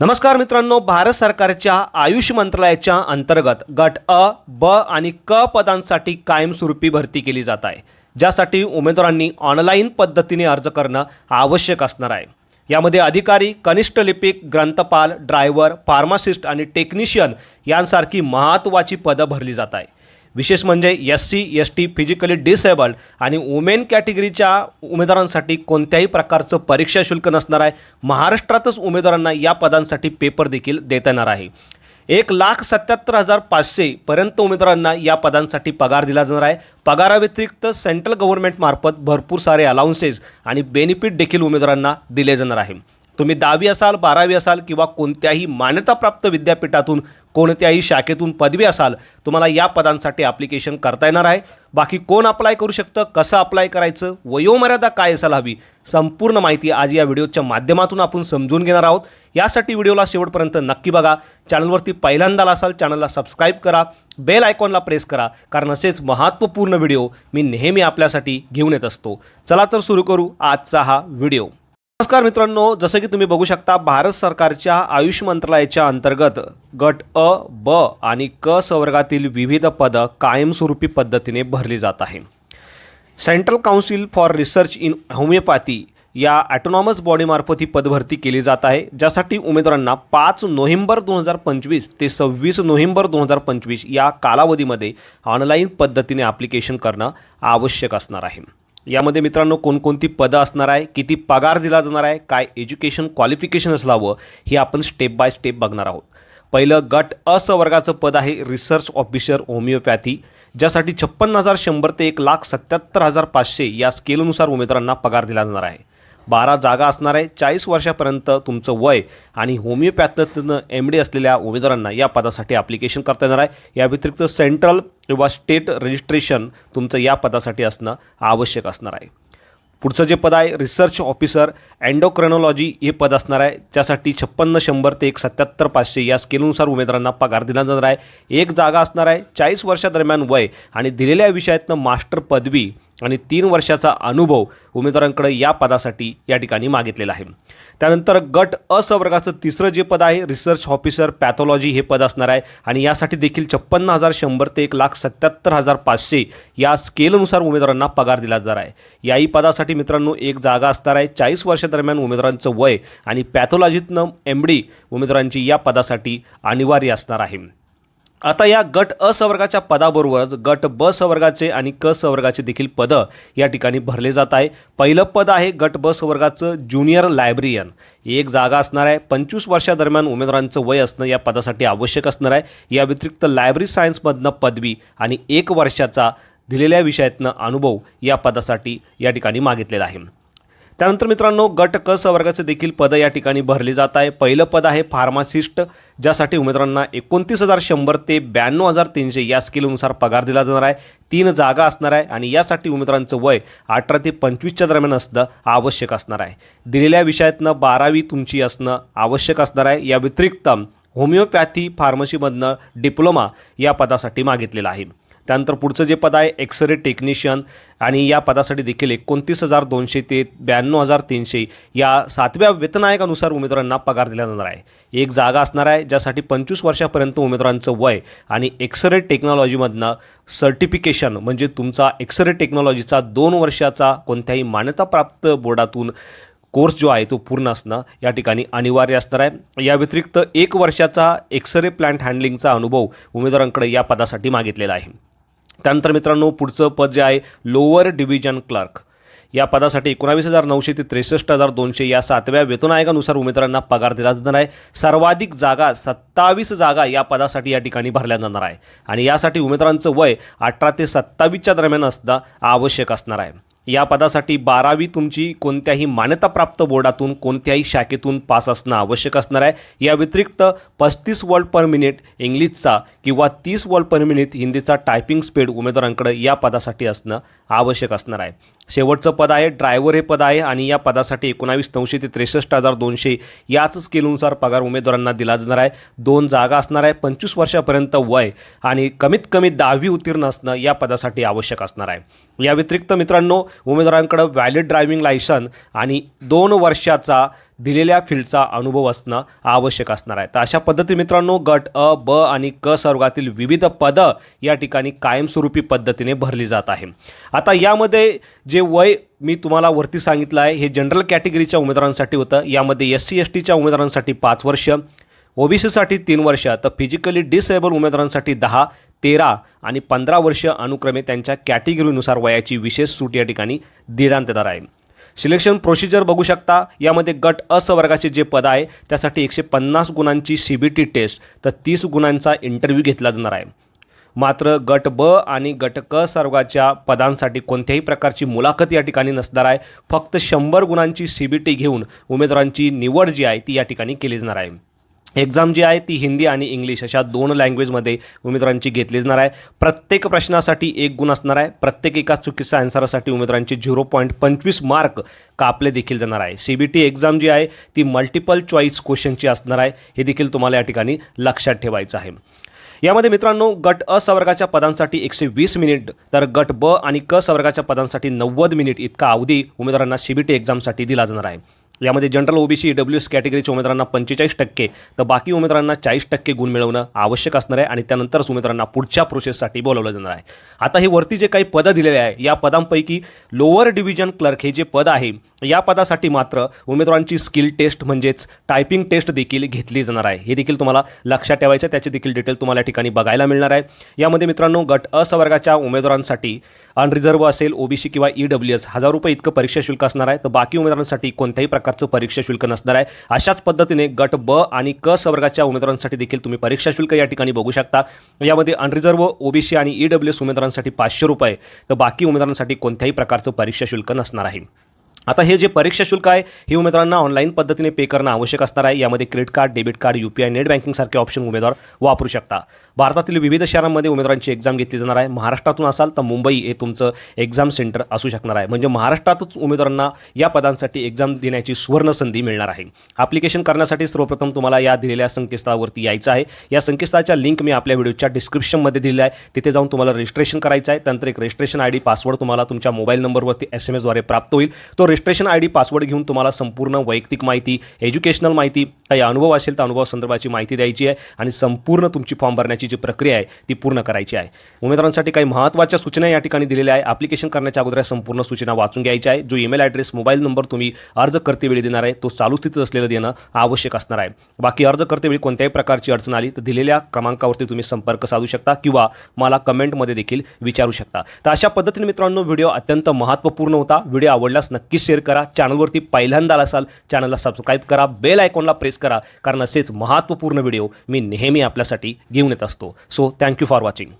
नमस्कार मित्रांनो भारत सरकारच्या आयुष मंत्रालयाच्या अंतर्गत गट अ ब आणि क पदांसाठी कायमस्वरूपी भरती केली जात आहे ज्यासाठी उमेदवारांनी ऑनलाईन पद्धतीने अर्ज करणं आवश्यक असणार आहे. यामध्ये अधिकारी कनिष्ठ लिपिक ग्रंथपाल ड्रायव्हर फार्मासिस्ट आणि टेक्निशियन यांसारखी महत्त्वाची पदं भरली जात आहे. विशेष म्हणजे S C S T physically disabled आणि वुमेन कॅटेगरीच्या उमेदवारांसाठी कोणत्याही प्रकारचं परीक्षा शुल्क नसणार आहे. महाराष्ट्रातच उमेदवारांना या पदांसाठी पेपर देखील देता येणार आहे. एक लाख सत्याहत्तर हजार पाचशेपर्यंत उमेदवारांना या पदांसाठी पगार दिला जाणार आहे. पगाराव्यतिरिक्त सेंट्रल गव्हर्नमेंटमार्फत भरपूर सारे अलाउन्सेस आणि बेनिफिट देखील उमेदवारांना दिले जाणार आहे. तुम्ही दहावी असाल बारावी असाल किंवा कोणत्याही मान्यताप्राप्त विद्यापीठातून कोणत्याही शाखेतून पदवी असाल तुम्हाला या पदांसाठी ॲप्लिकेशन करता येणार आहे. बाकी कोण अप्लाय करू शकतं कसं अप्लाय करायचं वयोमर्यादा काय असायला हवी संपूर्ण माहिती आज या व्हिडिओच्या माध्यमातून आपण समजून घेणार आहोत. यासाठी व्हिडिओला शेवटपर्यंत नक्की बघा. चॅनलवरती पहिल्यांदा असाल चॅनलला सबस्क्राईब करा. बेल आयकॉनला प्रेस करा कारण असेच महत्त्वपूर्ण व्हिडिओ मी नेहमी आपल्यासाठी घेऊन येत असतो. चला तर सुरू करू आजचा हा व्हिडिओ. नमस्कार मित्रांनो जसं की तुम्ही बघू शकता भारत सरकारच्या आयुष मंत्रालयाच्या अंतर्गत गट अ ब आणि क संवर्गातील विविध पदं कायमस्वरूपी पद्धतीने भरली जात आहे. Central council for research in homoeopathy या ॲटोनॉमस बॉडीमार्फत ही पदभरती केली जात आहे ज्यासाठी उमेदवारांना पाच नोव्हेंबर दोन हजार पंचवीस ते सव्वीस नोव्हेंबर दोन हजार पंचवीस या कालावधीमध्ये ऑनलाईन पद्धतीने ॲप्लिकेशन करणं आवश्यक असणार आहे. यामध्ये मित्रांनो कोणकोणती पदं असणार आहे किती पगार दिला जाणार आहे काय एज्युकेशन क्वालिफिकेशन असावं हे आपण स्टेप बाय स्टेप बघणार आहोत. पहिलं गट असवर्गाचं पद आहे रिसर्च ऑफिसर होमिओपॅथी ज्यासाठी छप्पन्न हजार शंभर ते एक लाख सत्याहत्तर हजार पाचशे या स्केलनुसार उमेदवारांना पगार दिला जाणार आहे. बारा जागा असणार आहे. चाळीस वर्षापर्यंत तुमचं वय आणि होमिओपॅथीतनं एम डी असलेल्या उमेदवारांना या पदासाठी ॲप्लिकेशन करता येणार आहे. या व्यतिरिक्त सेंट्रल किंवा स्टेट रजिस्ट्रेशन तुमचं या पदासाठी असणं आवश्यक असणार आहे. पुढचं जे पद आहे रिसर्च ऑफिसर अँडोक्रेनॉलॉजी हे पद असणार आहे. ज्यासाठी छप्पन्न शंभर ते एक सत्याहत्तर पाचशे या स्केलनुसार उमेदवारांना पगार दिला जाणार आहे. एक जागा असणार आहे. चाळीस वर्षादरम्यान वय आणि दिलेल्या विषयातनं मास्टर पदवी आणि तीन वर्षाचा अनुभव उमेदवारांकडे या पदासाठी या ठिकाणी मागितलेला आहे. त्यानंतर गट असवर्गाचं तिसरं जे पद आहे रिसर्च ऑफिसर पॅथॉलॉजी हे पद असणार आहे. आणि यासाठी देखील छप्पन्न हजार शंभर ते एक लाख सत्याहत्तर हजार पाचशे या स्केलनुसार उमेदवारांना पगार दिला जाणार आहे. याही पदासाठी मित्रांनो एक जागा असणार आहे. चाळीस वर्षादरम्यान उमेदवारांचं वय आणि पॅथॉलॉजीतनं एम डी उमेदवारांची या पदासाठी अनिवार्य असणार आहे. आता या गट अ सवर्गाच्या पदाबरोबरच गट ब सवर्गाचे आणि क सवर्गाचे देखील पदं या ठिकाणी भरले जात आहे. पहिलं पद आहे गट ब सवर्गाचं ज्युनियर लायब्रियन. एक जागा असणार आहे. पंचवीस वर्षादरम्यान उमेदवारांचं वय असणं या पदासाठी आवश्यक असणार आहे. या व्यतिरिक्त लायब्ररी सायन्समधनं पदवी आणि एक वर्षाचा दिलेल्या विषयातनं अनुभव या पदासाठी या ठिकाणी मागितलेला आहे. त्यानंतर मित्रांनो गट क सवर्गाचे देखील पदं या ठिकाणी भरली जात आहे. पहिलं पद आहे फार्मासिस्ट ज्यासाठी उमेदवारांना एकोणतीस हजार शंभर ते ब्याण्णव हजार तीनशे या स्किलनुसार पगार दिला जाणार आहे. तीन जागा असणार आहे आणि यासाठी उमेदवारांचं वय अठरा ते पंचवीसच्या दरम्यान असणं आवश्यक असणार आहे. दिलेल्या विषयातनं बारावी तुमची असणं आवश्यक असणार आहे. या व्यतिरिक्त होमिओपॅथी फार्मसीमधनं डिप्लोमा या पदासाठी मागितलेला आहे. त्यानंतर पुढचं जे पद आहे एक्सरे टेक्निशियन आणि या पदासाठी देखील एकोणतीस हजार दोनशे ते ब्याण्णव हजार तीनशे या सातव्या वेतन आयोगानुसार उमेदवारांना पगार दिला जाणार आहे. एक जागा असणार आहे ज्यासाठी पंचवीस वर्षापर्यंत उमेदवारांचं वय आणि एक्सरे टेक्नॉलॉजीमधनं सर्टिफिकेशन म्हणजे तुमचा एक्सरे टेक्नॉलॉजीचा दोन वर्षाचा कोणत्याही मान्यताप्राप्त बोर्डातून कोर्स जो आहे तो पूर्ण असणं या ठिकाणी अनिवार्य असणार आहे. या व्यतिरिक्त एक वर्षाचा एक्सरे प्लांट हँडलिंगचा अनुभव उमेदवारांकडे या पदासाठी मागितलेला आहे. त्यानंतर मित्रांनो पुढचं पद जे आहे लोअर डिव्हिजन क्लर्क या पदासाठी एकोणावीस हजार नऊशे ते त्रेसष्ट हजार दोनशे या सातव्या वेतन आयोगानुसार उमेदवारांना पगार दिला जाणार आहे. सर्वाधिक जागा सत्तावीस जागा या पदासाठी या ठिकाणी भरल्या जाणार आहे. आणि यासाठी उमेदवारांचं वय अठरा ते सत्तावीसच्या दरम्यान असणं आवश्यक असणार आहे. या पदासाठी बारावी तुमची कोणत्याही मान्यताप्राप्त बोर्डातून कोणत्याही शाखेतून पास असणं आवश्यक असणार आहे. या व्यतिरिक्त पस्तीस वर्ड पर मिनिट इंग्लिशचा किंवा तीस वर्ड पर मिनिट हिंदीचा टायपिंग स्पीड उमेदवारांकडे या पदासाठी असणं आवश्यक असणार आहे. शेवटचं पद आहे ड्रायव्हर हे पद आहे आणि या पदासाठी एकोणावीस नऊशे ते त्रेसष्ट हजार दोनशे याच स्केलनुसार पगार उमेदवारांना दिला जाणार आहे. दोन जागा असणार आहे पंचवीस वर्षापर्यंत वय आणि कमीत कमी दहावी उत्तीर्ण असणं या पदासाठी आवश्यक असणार आहे. या व्यतिरिक्त मित्रांनो उमेदवारांकडं व्हॅलिड ड्रायव्हिंग लायसन आणि दोन वर्षाचा दिलेल्या फील्डचा अनुभव असणं आवश्यक असणार आहे. तर अशा पद्धती मित्रांनो गट अ ब आणि क सर्वातील विविध पदं या ठिकाणी कायमस्वरूपी पद्धतीने भरली जात आहे. आता यामध्ये जे वय मी तुम्हाला वरती सांगितलं आहे हे जनरल कॅटेगरीच्या उमेदवारांसाठी होतं. यामध्ये एस सी एस टीच्या उमेदवारांसाठी पाच वर्ष ओबीसीसाठी तीन वर्ष तर फिजिकली डिसेबल उमेदवारांसाठी दहा तेरा आणि पंधरा वर्ष अनुक्रमे त्यांच्या कॅटेगरीनुसार वयाची विशेष सूट या ठिकाणी देण्यात येणार आहे. सिलेक्शन प्रोसिजर बघू शकता. यामध्ये गट असवर्गाचे वर्गाचे जे पद आहे त्यासाठी एकशे पन्नास गुणांची सी बी टी टेस्ट तर तीस गुणांचा इंटरव्ह्यू घेतला जाणार आहे. मात्र गट ब आणि गट क सर्वाच्या पदांसाठी कोणत्याही प्रकारची मुलाखत या ठिकाणी नसणार आहे. फक्त शंभर गुणांची सी बी टी घेऊन उमेदवारांची निवड जी आहे ती या ठिकाणी केली जाणार आहे. एक्झाम जी आहे ती हिंदी आणि इंग्लिश अशा दोन लँग्वेजमध्ये उमेदवारांची घेतली जाणार आहे. प्रत्येक प्रश्नासाठी एक गुण असणार आहे. प्रत्येक एका चुकीच्या आन्सरासाठी उमेदवारांचे झिरो पॉईंट पंचवीस मार्क कापले देखील जाणार आहे. सी बी टी एक्झाम जी आहे ती मल्टिपल चॉईस क्वेश्चनची असणार आहे. हे देखील तुम्हाला या ठिकाणी लक्षात ठेवायचं आहे. यामध्ये मित्रांनो गट अ सवर्गाच्या पदांसाठी एकशे वीस मिनिट तर गट ब आणि क सवर्गाच्या पदांसाठी नव्वद मिनिट इतका अवधी उमेदवारांना सी बी टी एक्झामसाठी दिला जाणार आहे. यामध्ये जनरल ओबीसी डब्ल्यू एस कॅटेगरीच्या उमेदवारांना पंचेचाळीस टक्के तर बाकी उमेदवारांना चाळीस टक्के गुण मिळवणं आवश्यक असणार आहे आणि त्यानंतरच उमेदवारांना पुढच्या प्रोसेससाठी बोलवलं जाणार आहे. आता हे वरती जे काही पदं दिलेले आहे या पदांपैकी लोअर डिव्हिजन क्लर्क हे जे पद आहे या पदासाठी मात्र उमेदवारांची स्किल टेस्ट म्हणजेच टायपिंग टेस्ट देखील घेतली जाणार आहे. हे देखील तुम्हाला लक्षात ठेवायचं त्याचे देखील डिटेल तुम्हाला या ठिकाणी बघायला मिळणार आहे. यामध्ये मित्रांनो गट अ उमेदवारांसाठी अनरिझर्व्ह असेल ओबीसी किंवा ई डब्ल्यू एस हजार रुपये इतकं परीक्षा शुल्क असणार आहे. तर बाकी उमेदवारांसाठी कोणत्याही प्रकारचं परीक्षा शुल्क नसणार आहे. अशाच पद्धतीने गट ब आणि क सवर्गाच्या उमेदवारांसाठी देखील तुम्ही परीक्षा शुल्क या ठिकाणी बघू शकता. यामध्ये अनरिझर्व्ह ओबीसी आणि ई डब्ल्यू एस उमेदवारांसाठी पाचशे रुपये. तर बाकी उमेदवारांसाठी कोणत्याही प्रकारचं परीक्षा शुल्क नसणार आहे. आता हे जे परीक्षा शुल्क आहे हे उमेदवारांना ऑनलाईन पद्धतीने पे करणं आवश्यक असणार आहे. यामध्ये credit card debit card U P I net बँकिंगसारखे option उमेदवार वापरू शकता. भारतातील विविध शहरांमध्ये उमेदवारांची एक्झाम घेतली जाणार आहे. महाराष्ट्रातून असाल तर मुंबई हे तुमचं एक्झाम सेंटर असू शकणार आहे. म्हणजे महाराष्ट्रातच उमेदवारांना या पदांसाठी एक्झाम देण्याची सुवर्ण संधी मिळणार आहे. ॲप्लिकेशन करण्यासाठी सर्वप्रथम तुम्हाला या दिलेल्या संकेतस्थळावरती यायचं आहे. या संकेतस्थळाच्या लिंक मी आपल्या व्हिडिओच्या डिस्क्रिप्शनमध्ये दिलेला आहे. तिथे जाऊन तुम्हाला रजिस्ट्रेशन करायचं आहे. त्यानंतर एक रजिस्ट्रेशन आय डी पासवर्ड तुम्हाला तुमच्या मोबाईल नंबरवरती एस एम एसद्वारे प्राप्त होईल. तो रजिस्ट्रेशन आय डी पासवर्ड घेऊन तुम्हाला संपूर्ण वैयक्तिक माहिती एज्युकेशनल माहिती काही अनुभव असेल तर अनुभव संदर्भाची माहिती द्यायची आहे आणि संपूर्ण तुमची फॉर्म भरण्याची जी प्रक्रिया आहे ती पूर्ण करायची आहे. उमेदवारांसाठी काही महत्त्वाच्या सूचना या ठिकाणी दिलेल्या आहे. ॲप्लिकेशन करण्याच्या अगोदर संपूर्ण सूचना वाचून घ्यायच्या आहे. जो ईमेल ॲड्रेस मोबाईल नंबर तुम्ही अर्ज करतेवेळी देणार आहे तो चालू स्थितीत असलेलं देणं आवश्यक असणार आहे. बाकी अर्ज करतेवेळी कोणत्याही प्रकारची अडचण आली तर दिलेल्या क्रमांकावरती तुम्ही संपर्क साधू शकता किंवा मला कमेंटमध्ये देखील विचारू शकता. तर अशा पद्धतीने मित्रांनो व्हिडिओ अत्यंत महत्त्वपूर्ण होता. व्हिडिओ आवडल्यास नक्कीच शेअर करा. चॅनलवरती पहिल्यांदा असाल चॅनलला सबस्क्राईब करा. बेल आयकॉनला प्रेस करा. कारण असेच महत्त्वपूर्ण व्हिडिओ मी नेहमी आपल्यासाठी घेऊन येत असतो. So thank you for watching